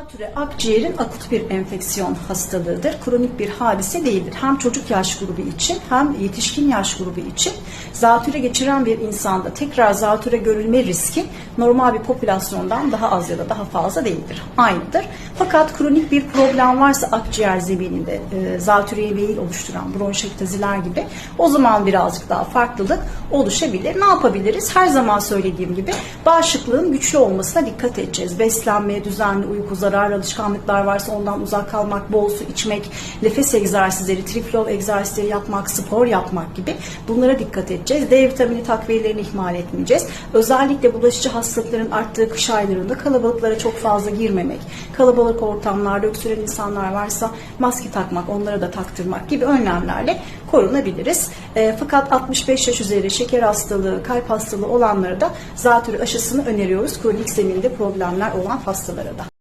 Zatüre akciğerin akut bir enfeksiyon hastalığıdır. Kronik bir hadise değildir. Hem çocuk yaş grubu için hem yetişkin yaş grubu için zatüre geçiren bir insanda tekrar zatüre görülme riski normal bir popülasyondan daha az ya da daha fazla değildir. Aynıdır. Fakat kronik bir problem varsa akciğer zemininde e, zatüreye meyil oluşturan bronşektaziler gibi o zaman birazcık daha farklılık oluşabilir. Ne yapabiliriz? Her zaman söylediğim gibi bağışıklığın güçlü olmasına dikkat edeceğiz. Beslenme, düzenli uyku, zararlı alışkanlıklar varsa ondan uzak kalmak, bol su içmek, nefes egzersizleri, triflol egzersizleri yapmak, spor yapmak gibi bunlara dikkat edeceğiz. D vitamini takviyelerini ihmal etmeyeceğiz. Özellikle bulaşıcı hastalıkların arttığı kış aylarında kalabalıklara çok fazla girmemek, kalabalık ortamlarda öksüren insanlar varsa maske takmak, onlara da taktırmak gibi önlemlerle korunabiliriz. E, fakat 65 yaş üzeri şeker hastalığı, kalp hastalığı olanlara da zatürre aşısını öneriyoruz. Kronik zeminde problemler olan hastalara da.